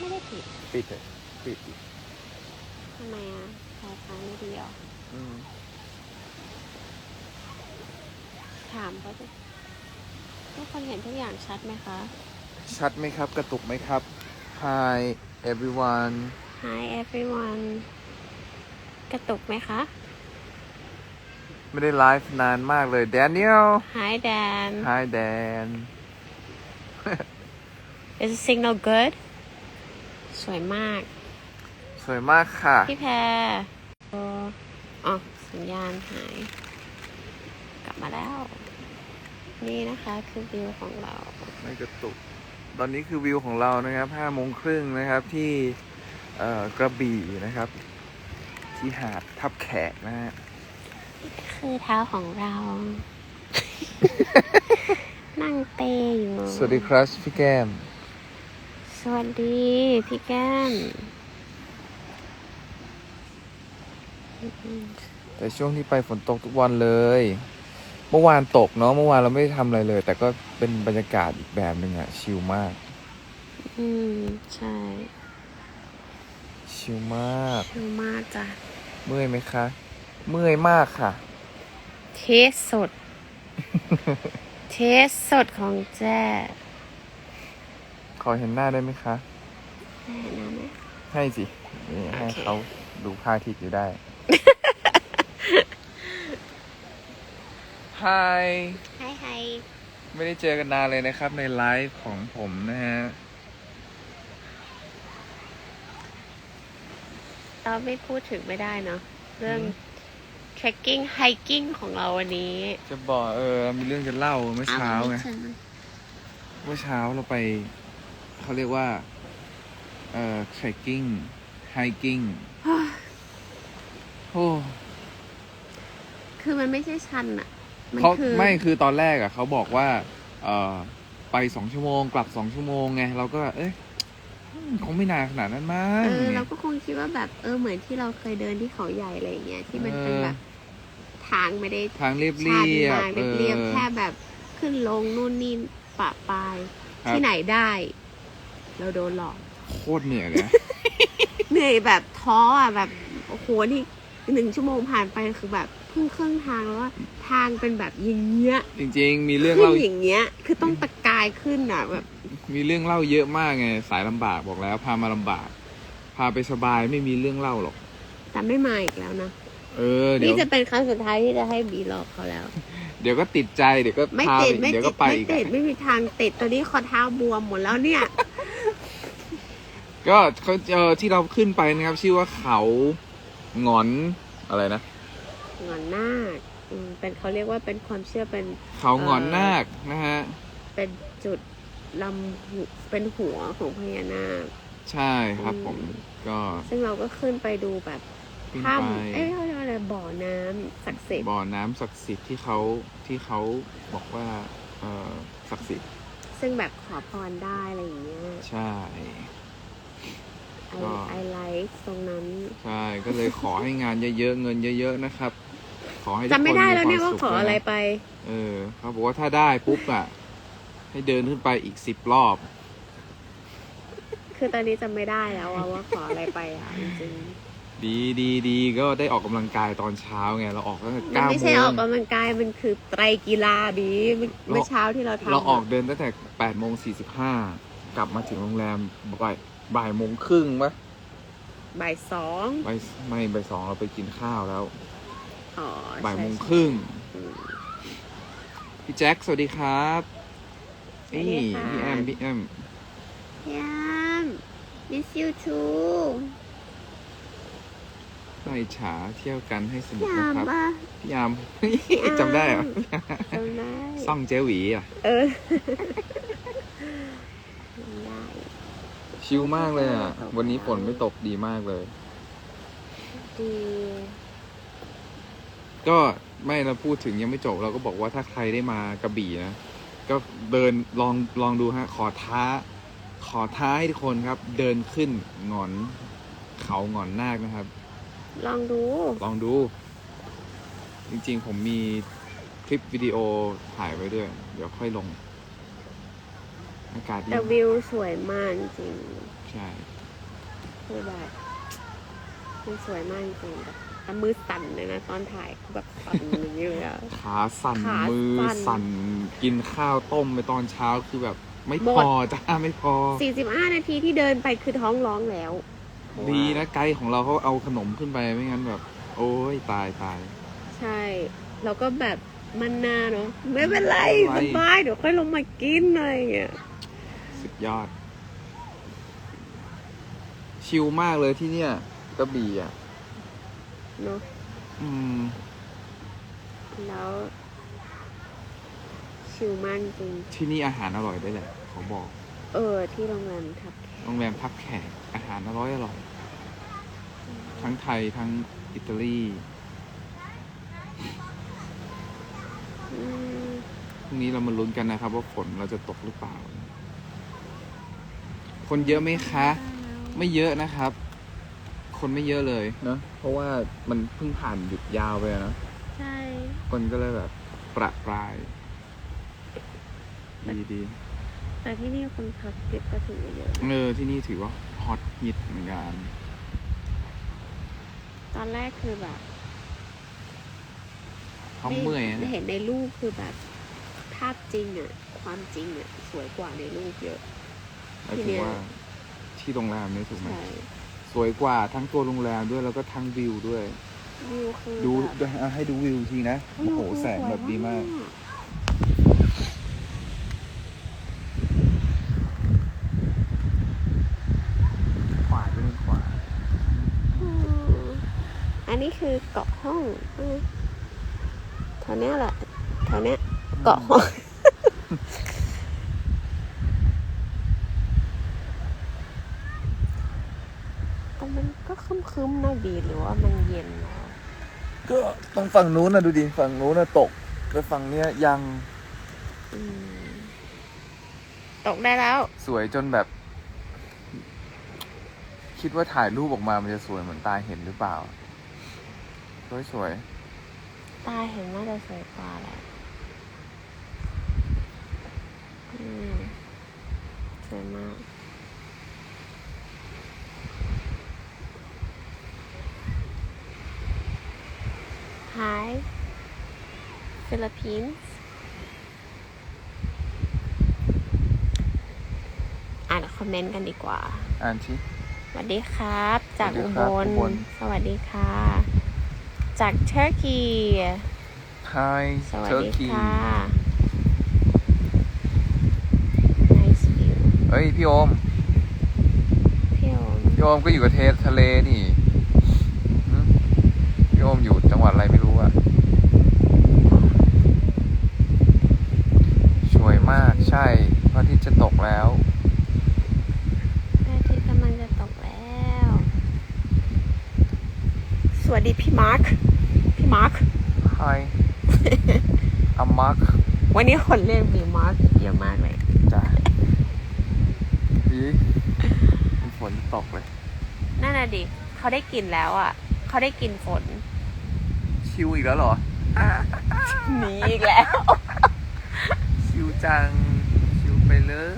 ไม่ได้ผิดปิดเถอะปิดดิทำไมอะไฟฟ้าไม่ดีเหรออืมถามเขาดิทุกคนเห็นทุกอย่างชัดไหมคะ ชัดไหมครับ กระตุกไหมครับ Hi everyone Hi everyone กระตุกไหมคะ ไม่ได้ไลฟ์นานมากเลย Daniel Hi Dan Hi Dan Is the signal good สวยมาก สวยมากค่ะ พี่แพรโอ้อ๋อสัญญาณหาย กลับมาแล้ว นี่นะคะคือวิวของเรา ไม่กระตุก ตอนนี้คือวิวของเรานะครับห้าโมงครึ่งนะครับที่เอ่อกระบี่นะครับ ที่หาดทับแขกนะฮะคือเท้าของเรา นั่งเตอยู่ สวัสดีครับพี่แก้ม สวัสดี พี่แก้ม แต่ช่วงที่ไปฝนตกทุกวันเลย เมื่อวานตกเนาะ เมื่อวานเราไม่ได้ทำอะไรเลย แต่ก็เป็นบรรยากาศอีกแบบหนึ่งอะชิลมาก อืม ใช่ ชิลมาก ชิลมากจ้ะ เมื่อยไหมคะ เมื่อยมากค่ะ เทสสด เทสสดของแจ้ ขอเห็นหน้าได้ไหมคะได้นะไหม ให้สินี่ให้โอเค เขาดูพระอาทิตย์อยู่ได้ Hi ให้ให้ไม่ได้เจอกันนานเลยนะครับ ในไลฟ์ของผมนะฮะ เราไม่พูดถึงไม่ได้เนาะเรื่อง อืม trekking hiking ของเราวันนี้ จะบอกเออมีเรื่องจะเล่าเมื่อเช้าไงอ้วฉันเมื่อเช้าเราไป เขาเรียกว่า เอ่อ trekking hiking โอ้คือมันไม่ใช่ชันอะมันเขาคือไม่คือตอนแรกอะเขาบอกว่า เอ่อ ไปสองชั่วโมง กลับสองชั่วโมงไง เราก็ เอ๊ะคงไม่นานขนาดนั้นมั้งเออเราก็คงคิดว่าแบบเออเหมือนที่เราเคยเดินที่เขาใหญ่อะไรอย่างเงี้ยที่มันเป็นเออแบบทางไม่ได้ทางเรียบชันเรียบมากเรียบๆแค่แบบขึ้นลงนู่นนี่ปะปลายที่ไหนได้ เราโดนหลอก โคตรเหนื่อยเลยนะ เหนื่อยแบบท้ออะแบบโอ้โหนี่หนึ่งชั่วโมงผ่านไปคือแบบเพิ่งครึ่งทางแล้วว่าทางเป็นแบบอย่างเงี้ยจริง ๆ มีเรื่องขึ้นเล่า อย่างเงี้ย คือต้องตะกายขึ้นอะ แบบมีเรื่องเล่าเยอะมากไงสายลำบากบอกแล้ว พามาลำบาก พาไปสบายไม่มีเรื่องเล่าหรอก แต่ไม่มาอีกแล้วนะเออเดี๋ยนี่วจะเป็นครั้งสุดท้ายที่จะให้บีหลอกเขาแล้ว เดี๋ยวก็ติดใจเดี๋ยวก็ไม่พาติดไปไม่เดี๋ยวติก็ดไปไม่อีกติดอะไม่มีทางติดตอนนี้ข้อเท้าบวมหมดแล้วเนี่ย ก็เขาเออที่เราขึ้นไปนะครับ ชื่อว่าเขาหงอนอะไรนะหงอนนาคอืมเป็นเขาเรียกว่าเป็นความเชื่อเป็น เขาหงอนนาคนะฮะเป็นจุดลำหูเป็นหัวของพญานาค ใช่ครับผมอืมก็ซึ่งเราก็ขึ้นไปดูแบบขึ้นถ้ไปำเอ้ยเขาเรียกว่าอะไรบ่อน้ำศักดิ์สิทธิ์บ่อน้ำศักดิ์สิทธิ์ที่เขาที่เขาบอกว่าเออศักดิ์สิทธิ์ซึ่งแบบขอพรได้อะไรอย่างเงี้ย ใช่ไอ ก็ไอไลท์ตรงนั้น ใช่ก็เลยขอให้งานเยอะๆเงินเยอะ ๆนะครับ ขอให้ทุกคนจำไม่ได้แล้วเนี่ยคว่าสุขขออะไรนไป เออเขาบอกว่าถ้าได้ปุ๊บอะ ให้เดินขึ้นไปอีกสิบรอบ คือตอนนี้จำไม่ได้แล้วอะว่าขออะไรไปอะจริงดีดีดีก็ได้ออกกำลังกายตอนเช้าไงเราออกตั้งแต่ๆมันเก้าไม่โมใช่ออกงกำลังกายมันคือไตรกีฬาบีเมื่อเมื่อเช้าที่เราทำเราออกเดินตั้งแต่แปดโมงสี่สิบห้ากลับมาถึงโรงแรมบ่าย บ่ายโมงครึ่งปะบ่ายสองบ่ายไม่บ่ายสองเราไปกินข้าวแล้วอ๋อบ่ายโมงใช่ครึ่งอืมพี่แจ็คสวัสดีครับสวัสนี่ดีค่ะพี่แอมพี่แอมยาม miss you too ไปฉาเที่ยวกันให้สนุกยานะมครับปะพี่ยามพี่ยามจำได้เหรอจำได้ซ่องเจหวีอะเออจำได้ ชิลมากเลยอะวันนี้ฝนไม่ตกดีมากเลย ดี ก็ไม่เราพูดถึงยังไม่จบเราก็บอกว่าถ้าใครได้มากระบี่นะ ก็เดินลองลองดูฮะ ขอท้า ขอท้าให้ทุกคนครับ เดินขึ้นหงอน เขาหงอนนาคนะครับ ลองดู ลองดู จริงๆ ผมมีคลิปวิดีโอถ่ายไว้ด้วย เดี๋ยวค่อยลง อากาศดีแต่วิวสวยมากจริงใช่คือแบบมันสวยมากจริงแบบแต่มือสั่นเลยนะตอนถ่ายคือแบบสั่นอย่างนี้เลยอะ ขาสั่นขามือสั่น สั่นกินข้าวต้มไปตอนเช้าคือแบบ ไม่หมพดอจ้าไม่พอ 45 นาทีที่เดินไปคือท้องร้องแล้วดีนะไกด์ของเราเขาเอาขนมขึ้นไปไม่งั้นแบบ โอ้ยตายตาย ใช่ แล้วก็แบบมันนาเนาะไม่เป็นไรไม่สเป็นไร บายเดี๋ยวค่อยลงมากินอะไรอย่างเงี้ย สุดยอด ชิลมากเลยที่เนี่ยกระบี่อะเนาะอืม แล้ว ชิลมากจริง ที่นี่อาหารอร่อยด้วยแหละเขาบอก เออ ที่โรงแรมทับแขกโรงแรมพักแขกอาหารอร่อยอร่อย ทั้งไทยทั้งอิตาลี อืม พรุ่งนี้เรามาลุ้นกันนะครับ ว่าฝนเราจะตกหรือเปล่า คนเยอะไหมคะ ไม่เยอะนะครับ คนไม่เยอะเลย เนอะเพราะว่ามันเพิ่งผ่านหยุดยาวไปอะเนอะใช่ คนก็เลยแบบประปราย ดีดีแต่ที่นี่คนพักเก็บก็ถือว่าเยอะเออที่นี่ถือว่าฮอตฮิตเหมือนกัน ตอนแรกคือแบบเขาเมื่อยไม่นะเห็นในรูปคือแบบ ภาพจริงอะ ความจริงอะ สวยกว่าในรูปเยอะ แล้วถือว่าที่โรงแรมนี่ถูกไหมใช่สวยกว่าทั้งตัวโรงแรมด้วยแล้วก็ทั้งวิวด้วย วิวคือดูแบบอะให้ดูวิวทีนะโอ้โหแสงแบบดีมาก ขวาด้วยขวาอืมอันนี้คือเกาะห้องอืมแถวเนี้ยแหละแถวเนี้ยเกาะห้อง แต่มันก็ คึมๆนะบีหรือว่ามันเย็นแล้วก็ตรงฝั่งนู้นนะดูดิฝั่งนู้นนะตกแต่ฝั่งเนี้ยยังอืมตกได้แล้ว สวยจนแบบ คิดว่าถ่ายรูปออกมามันจะสวยเหมือนตาเห็นหรือเปล่า สวยสวยตาเห็นน่าจะสวยกว่าแหละอืมสวยมาก Hi Philippines อ่านคอมเมนต์กันดีกว่า อ่านชิสวัสดีครับ จากสวัอุสดีบครับลอุบล สวัสดีค่ะ จาก Turkey Hi สวัสดี Turkey ค่ะ Nice view เฮ้ย พี่โอม พี่โอม พี่โอมก็อยู่กับเทสทะเลนี่หึพี่โอมอยู่จังหวัดอะไรไม่รู้อะสวยมากใช่พระอาทิตย์จะตกแล้วพระอาทิตย์กำลังจะตกแล้ว สวัสดีพี่มาร์ค พี่มาร์ค Hi I'm Mark วันนี้คนเรียกพี่มาร์คเยอะมากเลยจ้ะดีมีฝนตกเลย นั่นน่ะดิ เขาได้กลิ่นแล้วอะ เขาได้กลิ่นฝน ชิวอีกแล้วเหรอ หนีอีกแล้ว ชิวจังชิว ไปเลย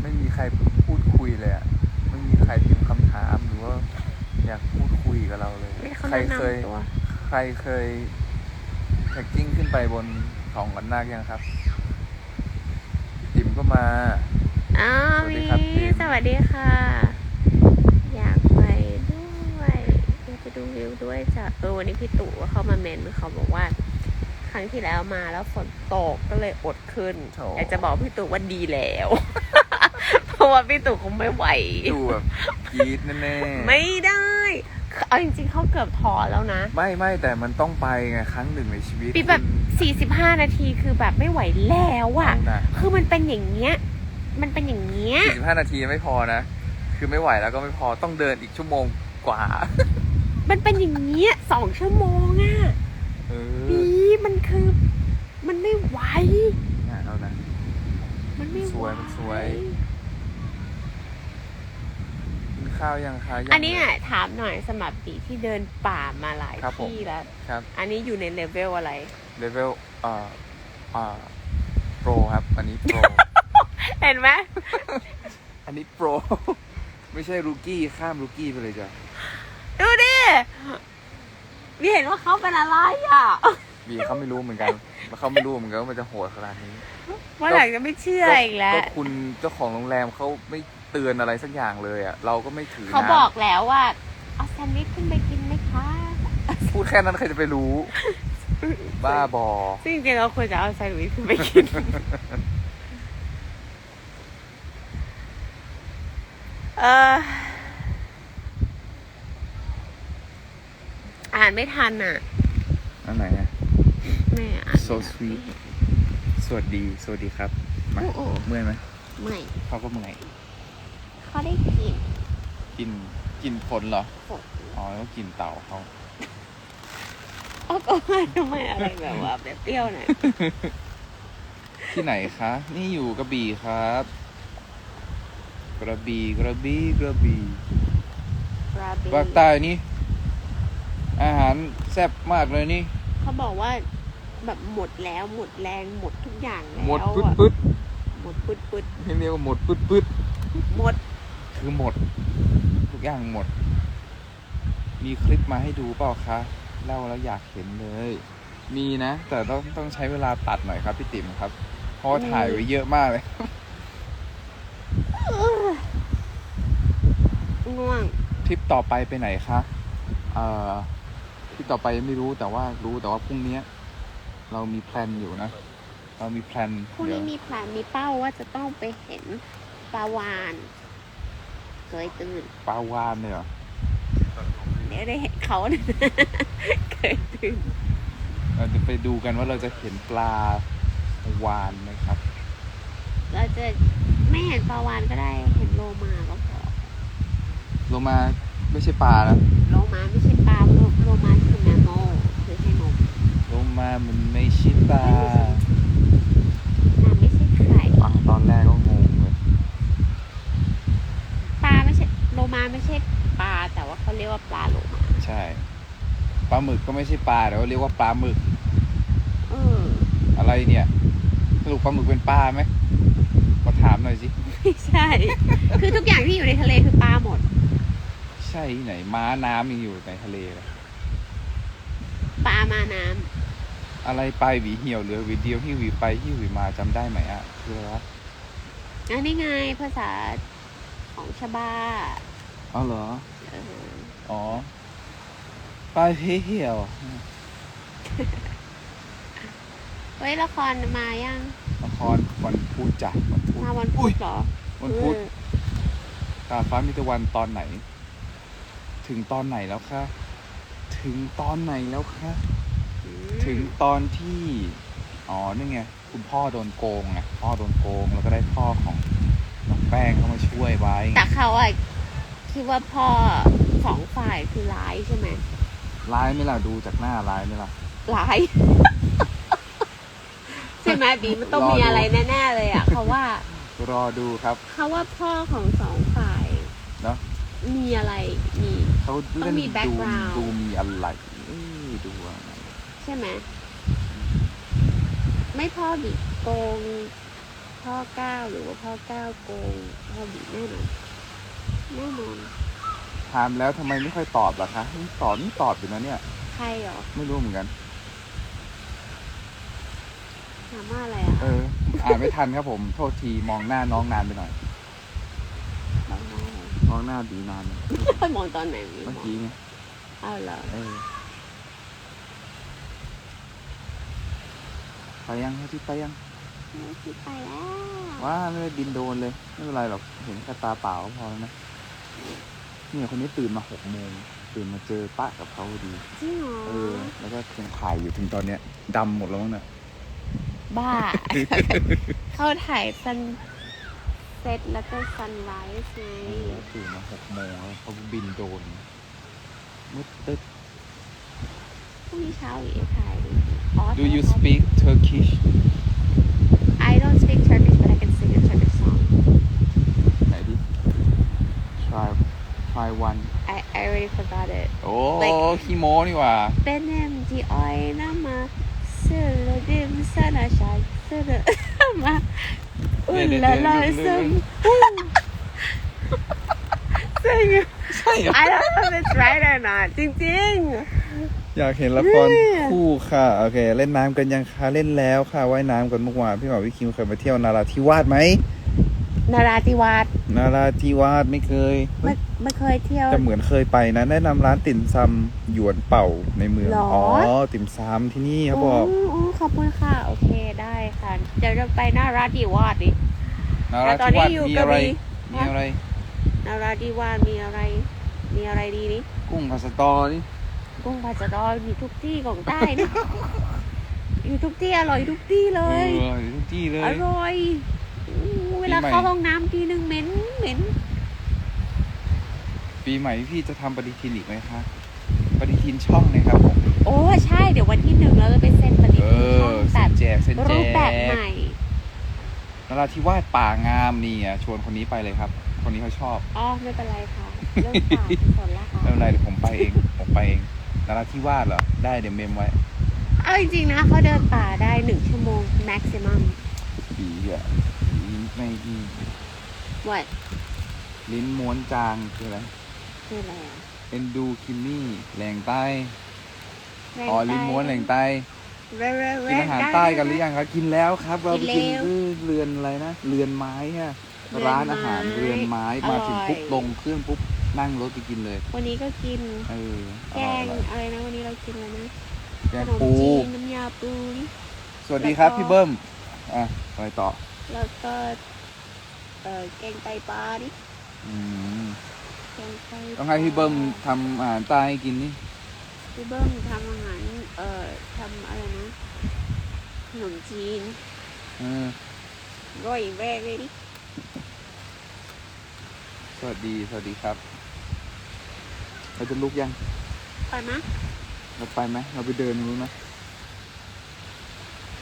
ไม่มีใครพูดคุยเลยอะไม่มีใครพิมพ์คำถามหรือว่าอยากพูดคุยกับเราเลย ไม่เขาใครแนะเคย นำตัว ใครเคยแท็กกิ้งขึ้นไปบนเขาขอนนาคยังครับติ๋มก็มา อ้าวส วัสมีดีครับพิมพ์สวัสดีค่ะ อยากไปด้วยอยากไปดูวิวด้วยจ้ะเออวันนี้พี่ตู่ก็เข้ามาเมนเขาบอกว่า ครั้งที่แล้วมาแล้วฝนตกก็เลยอดขึ้นโถอยากจะบอกพี่ตู่ว่าดีแล้ว เพราะว่าพี่ตู่คงไม่ไหว ดูแบบกรีดแน่ๆไม่ได้เอาจริงๆเขาเกือบถอแล้วนะ ไม่ไม่แต่มันต้องไปไงครั้งหนึ่งในชีวิตปีแบบ 45 นาทีคือแบบไม่ไหวแล้วอะเอานะคือมันเป็นอย่างเงี้ย มันเป็นอย่างเงี้ยสี่สิบห้านาทีไม่พอนะ คือไม่ไหวแล้วก็ไม่พอต้องเดินอีกชั่วโมงกว่า มันเป็นอย่างเงี้ยสองชั่วโมงอะเออปีมันคือ มันไม่ไหวงานเอานะ มันไม่ไหสวยมันสวย กินข้าวยังคะยังอันนี้เลยอะถามหน่อยสมับปีที่เดินป่ามาหลายครับผม ที่แล้ว ครับ อันนี้อยู่ในเลเวลอะไร เลเวลเอ่อเอ่อโปรครับ อันนี้โปร เห็นไหมอันนี้โปร ไม่ใช่รูกี้ข้ามรูกี้ไปเลยจ้ะดูดิมีเห็นว่าเขาเป็นอะไรอะบีเขาไม่รู้เหมือนกันแล้วเขาไม่รู้เหมือนกันว่ามันจะโหดขนาดนี้ว่าหลังจะไม่เชื่ออีกแล้วก็คุณเจ้าของโรงแรมเขาไม่เตือนอะไรสักอย่างเลยอะ เราก็ไม่ถือนะเขาบอกแล้วว่าเอาแซนด์วิชขึ้นไปกินไหมคะ พูดแค่นั้นใครจะไปรู้ บ้าบอซึ่งจริงๆเราควรจะเอาแซนด์วิชขึ้นไปกิน อออ่านไม่ทันอะ อันไหนอะ แม่อ่าน so sweet สวัสดี สวัสดีครับ มา โอ้โอ้ เมื่อยไหม ไม่เขาก็เมื่อย เขาได้กินกิน กินฝนเหรอ ฝนอ๋อ แล้วก็กินเต่าเขา เอาก็ว่าทำไมอะไรแบบว่าเปรี้ยวๆหน่อยที่ไหนคะ นี่อยู่กระบี่ครับ กระบี่กระบี่กระบี่บราบีภาคใต้นี่อาหารแซ่บมากเลยนี่ เขาบอกว่าแบบหมดแล้วหมดแรงหมดทุกอย่างแล้วหมดอะปึ๊ดปึ๊ดหมดปึ๊ดปึ๊ดให้เรียกว่าหมดปึ๊ดปึ๊ดหมด คือหมด ทุกอย่างหมด มีคลิปมาให้ดูเปล่าคะเล่าแล้วอยากเห็นเลย มีนะ แต่ต้องต้องใช้เวลาตัดหน่อยครับพี่ติ๋มครับ เพราะว่าถ่ายไว้เยอะมากเลย ง่วง ทริปต่อไปไปไหนคะเอ่อทริปต่อไปยังไม่รู้แต่ว่ารู้แต่ว่าพรุ่งเนี้ยเรามีแพลนอยู่นะ เรามีแพลนพรุ่งเดี๋ยนี้วมีแผนมีเป้าว่าจะต้องไปเห็นปลาวานเคยตื่น ปลาวานเนี่ยเหรอเดี๋ยวได้เห็นเขาเนี่ย เคยตื่น เราจะไปดูกันว่าเราจะเห็นปลาวานไหมครับ เราจะไม่เห็นปลาวานก็ได้เห็นโลมาก็พอ โลมาไม่ใช่ปลานะโลมาไม่ใช่ปลาโลโลมาคือแมมโมคือให้นมโลมามันไม่ใช่ปลาน้ำไม่ใช่ไข่ฟังตอนแรกก็งงเลยปลาไม่ใช่โลมาไม่ใช่ปลาแต่ว่าเขาเรียกว่าปลาโลมาใช่ปลาหมึกก็ไม่ใช่ปลาแต่ว่าเรียกว่าปลาหมึกเอออะไรเนี่ยสรุปปลาหมึกเป็นปลาไหมมาถามหน่อยสิ ไม่ใช่ คือทุกอย่างที่อยู่ในทะเลคือปลาหมดใช่ที่ไหนม้าน้ำยังอยู่ในทะเลเลยปลามาน้ำอะไรไปหวีเหี่ยวเหลือหวีเดียวหิ้วหวีไปหิ้วหวีมาจำได้ไหมอะคืออะไรวะอันนี้ไงภาษาของชาบาอ๋อเหรอ เอออ๋อไปเพเหี่ยวเฮ้ยละครมายังละครวันพุธจ้ะวันพุธมาวันพุอุ๊ธยเหรอวันพุธเออตาฟ้ามิตรวันตอนไหน ถึงตอนไหนแล้วคะถึงตอนไหนแล้วคะอืมถึงตอนที่อ๋อนี่ไงคุณพ่อโดนโกงไงพ่อโดนโกงแล้วก็ได้พ่อของน้องแป้งเข้ามาช่วยไว้แต่เขาอะคิดว่าพ่อสองฝ่ายคือร้ายใช่ไหมร้ายไหมล่ะดูจากหน้าร้ายไหมล่ะร้าย ใช่ไหมบีมันต้องรอดูมีอะไรแน่ๆเลยอะเขาว่ารอดูครับ เขาว่าพ่อของสองฝ่ายเนอะ มีอะไรมี เขาต้เล่อนงมีดู background ดูมีอะไรเอ้ยดูอะไรใช่ไหมไม่พ่อบีโกง พ่อก้าวหรือว่าพ่อก้าวโกง พ่อบีแน่นอนแน่นอนถามแล้วทำไมไม่ค่อยตอบล่ะคะนี่ตอบนี่ตอบอยู่นะเนี่ย ใครเหรอไม่รู้เหมือนกัน ถามว่าอะไรอะ เออ อ่านไม่ทันครับผม โทษทีมองหน้าน้องนานไปหน่อย บอกว่าอะไร มองหน้าดีนานไปมองตอนไหนบีเมื่อมองกี้ไงอ้าวเหรอเออไปยังให้ที่ไปยังไม่คิดไปแล้วว้าไม่ได้บินโดรนเลย ไม่เป็นไรหรอกเห็นแค่ตาเปล่าก็พอแล้วนะเนี่ยคนนี้ตื่นมาหกโมงตื่นมาเจอปะกับเขาพอดี จริงเหรอเออ แล้วก็ยังถ่ายอยู่ถึงตอนเนี้ยดำหมดแล้วมั้งน่ะบ้า เขาถ่ายซันเซ็ตแล้วก็ซันไลท์ไงเออแล้วตื่นมาหกโมงแล้วเขาบินโดรนมืดตึ๊ดพรุ่งนี้เช้าอีกถ่ายดูอ๋อ Do you speak Turkish I don't speak Turkish but I can sing a Turkish song ไหนดิ try my one I I already forgot it โอ้ Like- คีโมนี่หว่าเป็นเอ็มจี อุ่นละลายซึมซึ่ง ใช่เหรอ I don't know if it's right or not จริง อยากเห็นละครคู่ค่ะ โอเค เล่นน้ำกันยังคะเล่นแล้วค่ะว่ายน้ำกันเมื่อวานพี่หมอพี่คิมเคยมาเที่ยวนาราธิวาสไหม นาราธิวาสนาราธิวาสไม่เคยไม่ไม่เคยเที่ยว แต่เหมือนเคยไปนะ แนะนำร้านติ่มซำหยวนเป่าในเมือง หรออ๋ อ๋อ ติ่มซำที่นี่เขาบอกอ๋อขอบคุณค่ะ โอเคได้ค่ะ เดี๋ยวจะไปนาราธิวาสดิ นาแล้ราวตอนธินี้วาสอยู่มีกระอะไรบี่มีอะไร นาราธิวาสมีอะไร มีอะไรดีนี่กุ้งผัดสตอนี่กุ้งผัดสะดอมีทุกที่ของใต้นะ อยู่ทุกที่อร่อยทุกที่เลเอย ออยู่ทุกที่เลย อร่อยอู้เวลาปีใหม่เข้าห้องน้ำทีนึงเหม็นเหม็น ปีใหม่พี่จะทำปฏิทินอีกไหมคะปฏิทินช่องนะครับผมโอ้ใช่เดี๋ยววันที่หนึ่งเราจะไปเซ็นปฏิเอทินช่อองแบเส้นบแจกเส้นแจรูปแบบกใหม่ นราธิวาสป่างามนี่อะชวนคนนี้ไปเลยครับ คนนี้เขาชอบอ๋อไม่เป็นไรค่ะเรื่องป่าสนละค่ะไม่เป็นไรเดี๋ยวผมไปเองผมไปเองนราธิวาสเหรอได้เดี๋ยวเมมไว้เอาจริงๆนะเขาเดินป่าได้หนึ่งชั่วโมง maximum ผีอะผี ไม่ดี what ลิ้นม้วนจางคืออะไรคืออะไรอะเอ็นดูคิมมี่แหล่งใต้แรงอ๋อลิ้นม้วนแหล่งใต้แรงแรงกินอาหารใต้กันหรือยังครับกินแล้วครับเราไปกิกินนแล้วที่เรือนอะไรนะเรือนไม้อะเรือนไม้ร้านอาหารเรือนไม้อร่มาอยถึงปุ๊บลงเครื่องปุ๊บนั่งรถไปกินเลย วันนี้ก็กินเอออแกร่อยงอร่อยอะไรนะวันนี้เรากินอะไรนะแกขงนมปูจีนน้ำยาปูนี่สวัสดีครับแล้วก็พี่เบิ้มอะอะไรต่อ แล้วก็เอ่อแกงไตปลาดิอืมแกงไตต้องให้พี่เบิ้มทำอาหารใต้ให้กินนี่พี่เบิ้มทำอาหารเอ่อทำอะไรนะขนมจีนเออร่อยแรกเลยดิสวัสดีสวัสดีครับ เราจะลุกยังไปนะเราไปไหมเราไปเดินรู้ไหม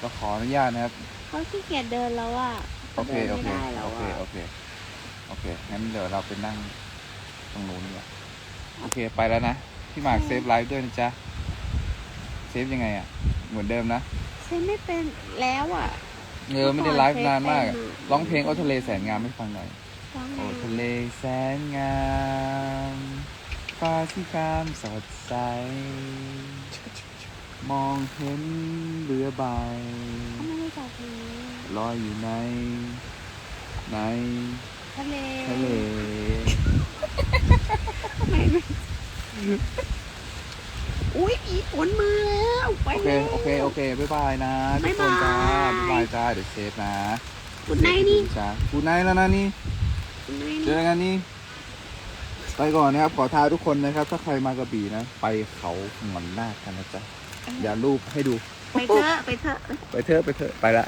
เราขออนุญาตนะครับ เขาขี้เกียจเดินแล้วอะโอเค โอดินเคไม่ได้แล้โอวเคอะโอเค โอเค งั้นเดี๋ยวเราไปนั่งตรงนู้นดีกว่า โอเค ไปแล้วนะ พี่หมากเซฟไลฟ์ด้วยนะจ๊ะ เซฟยังไงอะ เหมือนเดิมนะใช้ไม่เป็นแล้วอะเออไม่ได้ไลฟ์นานมากอะเซฟเป็นอะร้องเพลงโอทะเลแสนงามให้ฟังหน่อยฟังโอนะทะเลแสนงาม ฟ้าสีครามสดใส มองเห็นเรือใบเขาไม่ได้จับนี้ลอยอยู่ใน ในทะเลทะเลไม่ไม่อุ้ยผีฝนมาแล้วไปโอเคแล้ว โอเคโอเคบ๊ายบายนะทุกคนบ๊ายจ้าบายบ๊ายบายจ้าเดี๋ยวเซฟนะคุณนายนี่จ้ากูไนท์แล้วนะนี่ คุณนายเจนี่อกันนี่ไปก่อนนะครับ ขอท้าทุกคนนะครับ ถ้าใครมากระบี่นะ ไปเขาหงอนนาคกันนะจ๊ะ อย่ารูปให้ดู ไปเถอะไปเถอะ ไปเถอะไปเถอะไปละ